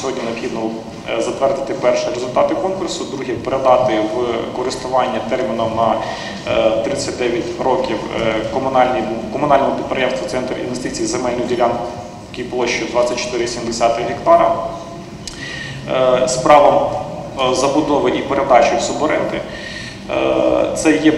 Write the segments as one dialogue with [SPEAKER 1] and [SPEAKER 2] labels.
[SPEAKER 1] Сьогодні необхідно е, затвердити перші результати конкурсу, друге передати в користування терміном на е, 39 років е, комунальному підприємству Центр інвестицій земельної ділянки площею 24,7 гектара е, з правом е, забудови і передачі в суборенди. Е, Це є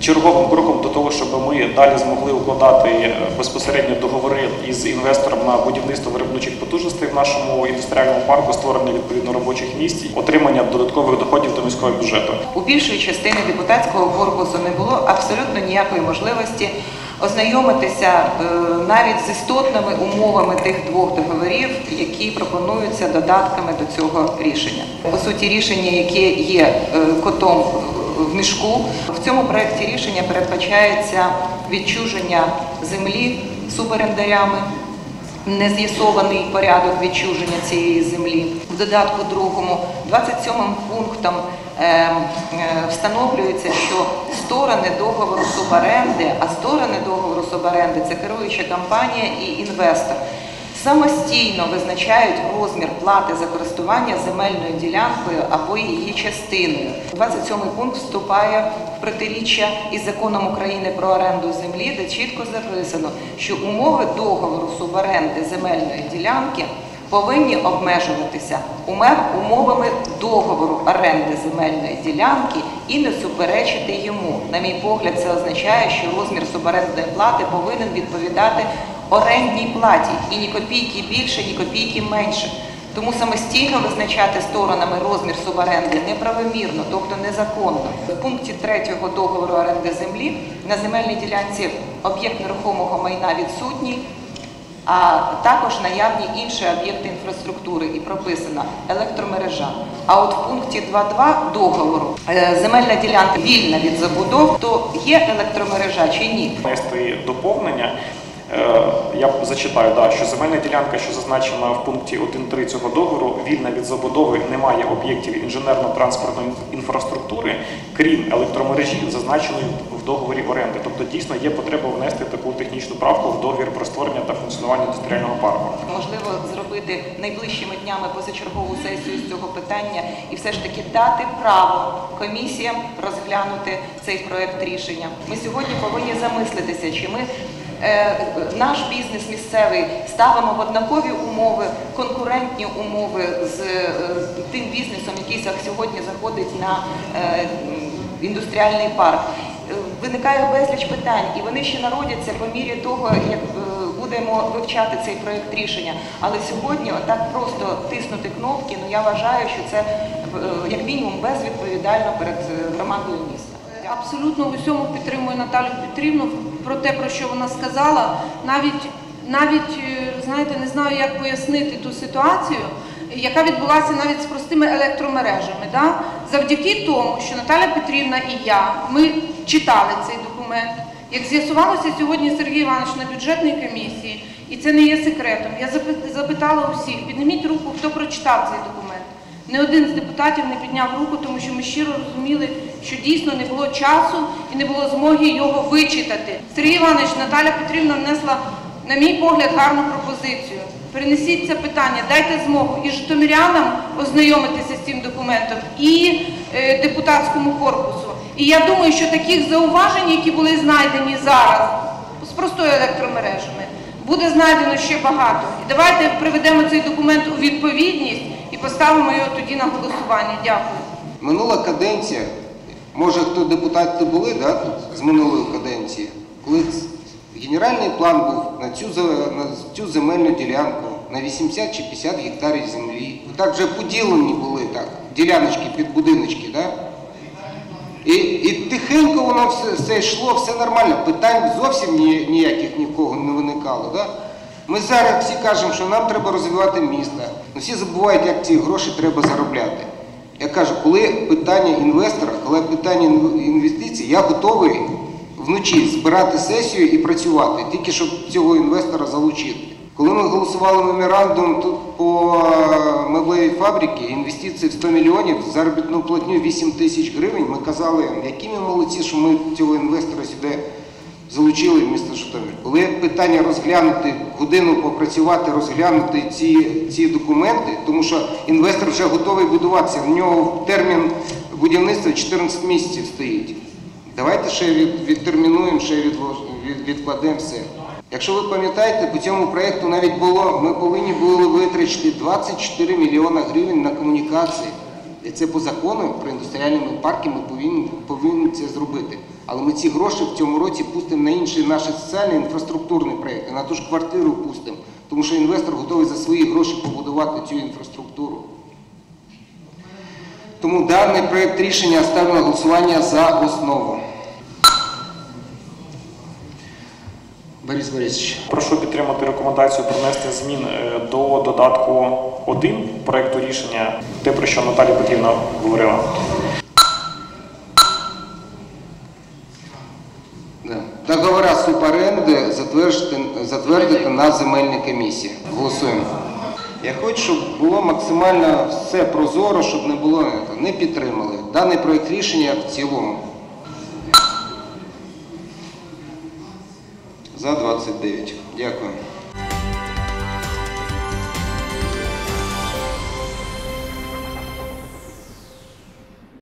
[SPEAKER 1] черговим кроком до того, щоб ми далі змогли укладати е, безпосередньо договори із інвестором на будівництво виробничих потужностей в нашому індустріальному парку, створення відповідно робочих місць, отримання додаткових доходів до міського бюджету.
[SPEAKER 2] У більшої частини депутатського корпусу не було абсолютно ніякої можливості ознайомитися е, навіть з істотними умовами тих двох договорів, які пропонуються додатками до цього рішення. По суті, рішення, яке є е, котом в мішку, в цьому проєкті рішення передбачається відчуження землі суперендарями не з'ясований порядок відчуження цієї землі. В додатку другому 27 пунктом е, е, встановлюється, що сторони договору суборенди, а сторони договору суборенди це керуюча компанія і інвестор. Самостійно визначають розмір плати за користування земельною ділянкою або її частиною. 27 пункт вступає в протиріччя із законом України про оренду землі, де чітко записано, що умови договору суборенди земельної ділянки повинні обмежуватися умовами договору оренди земельної ділянки і не суперечити йому. На мій погляд, це означає, що розмір суборендної плати повинен відповідати орендній платі і ні копійки більше, ні копійки менше. Тому самостійно визначати сторонами розмір суборенди неправомірно, тобто незаконно. В пункті 3 договору оренди землі на земельній ділянці об'єкт нерухомого майна відсутній, а також наявні інші об'єкти інфраструктури і прописана електромережа. А от в пункті 2.2 договору е, земельна ділянка вільна від забудов, то є електромережа чи ні?
[SPEAKER 1] внести доповнення. Е, Я зачитаю, да, що земельна ділянка, що зазначена в пункті 1.3 цього договору, вільна від забудови, немає об'єктів інженерно-транспортної інфраструктури, крім електромережі, зазначеної в договорі оренди. Тобто дійсно є потреба внести таку технічну правку в договір про створення та функціонування індустріального парку.
[SPEAKER 2] Можливо, зробити найближчими днями позачергову сесію з цього питання і все ж таки дати право комісіям розглянути цей проект рішення. Ми сьогодні повинні замислитися, чи ми наш бізнес місцевий ставимо в однакові умови, конкурентні умови з е, тим бізнесом, який сьогодні заходить на е, індустріальний парк. Е, Виникає безліч питань, і вони ще народяться по мірі того, як е, будемо вивчати цей проєкт рішення. Але сьогодні отак просто тиснути кнопки, ну я вважаю, що це е, як мінімум безвідповідально перед е, громадою міста.
[SPEAKER 3] Абсолютно в усьому підтримую Наталю Петрівну про те, про що вона сказала. Навіть навіть е, знаєте, не знаю, як пояснити ту ситуацію, яка відбулася навіть з простими електромережами. Да? Завдяки тому, що Наталя Петрівна і я ми читали цей документ. Як з'ясувалося сьогодні Сергій Іванович на бюджетній комісії, і це не є секретом. Я запитала усіх, підніміть руку, хто прочитав цей документ. Не один з депутатів не підняв руку, тому що ми щиро розуміли, що дійсно не було часу і не було змоги його вичитати. Сергій Іванович, Наталя Петрівна внесла, на мій погляд, гарну пропозицію. Перенесіть це питання, дайте змогу і житомирянам ознайомитися з цим документом, і е, депутатському корпусу. І я думаю, що таких зауважень, які були знайдені зараз з простою електромережами, буде знайдено ще багато. І давайте приведемо цей документ у відповідність поставимо його тоді на голосування. Дякую.
[SPEAKER 4] Минула каденція, може хто депутати були да, тут з минулої каденції, коли генеральний план був на цю, на цю земельну ділянку на 80 чи 50 гектарів землі. Так вже поділені були так, діляночки під будиночки. Да? І, і тихенько воно все, все йшло, все нормально. Питань зовсім ні- ніяких нікого не виникало. Да? Ми зараз всі кажемо, що нам треба розвивати місто. Ну, всі забувають, як ці гроші треба заробляти. Я кажу, коли питання інвестора, коли питання інвестицій, я готовий вночі збирати сесію і працювати, тільки щоб цього інвестора залучити. Коли ми голосували меморандум тут по е, меблевій фабриці, інвестиції в 100 мільйонів, заробітну платню 8 тисяч гривень, ми казали, які ми молодці, що ми цього інвестора сюди залучили місто Житомир. Коли питання розглянути, годину попрацювати, розглянути ці, ці документи, тому що інвестор вже готовий будуватися, в нього термін будівництва 14 місяців стоїть. Давайте ще від, відтермінуємо, ще відлож- від, відкладемо все. Якщо ви пам'ятаєте, по цьому проєкту навіть було, ми повинні були витрачити 24 мільйона гривень на комунікації. І це по закону про індустріальні парки ми повинні, це зробити. Але ми ці гроші в цьому році пустимо на інші наші соціальні інфраструктурні проєкти, на ту ж квартиру пустимо, тому що інвестор готовий за свої гроші побудувати цю інфраструктуру. Тому даний проєкт рішення ставлю на голосування за основу. Борис Борисович.
[SPEAKER 1] Прошу підтримати рекомендацію про внесення змін е, до додатку 1 проекту рішення, те, про що Наталія Петрівна говорила.
[SPEAKER 4] Да. Договора суборенди затвердити, затвердити на земельній комісії. Голосуємо. Я хочу, щоб було максимально все прозоро, щоб не було е, не підтримали. Даний проєкт рішення в цілому. За 29. Дякую.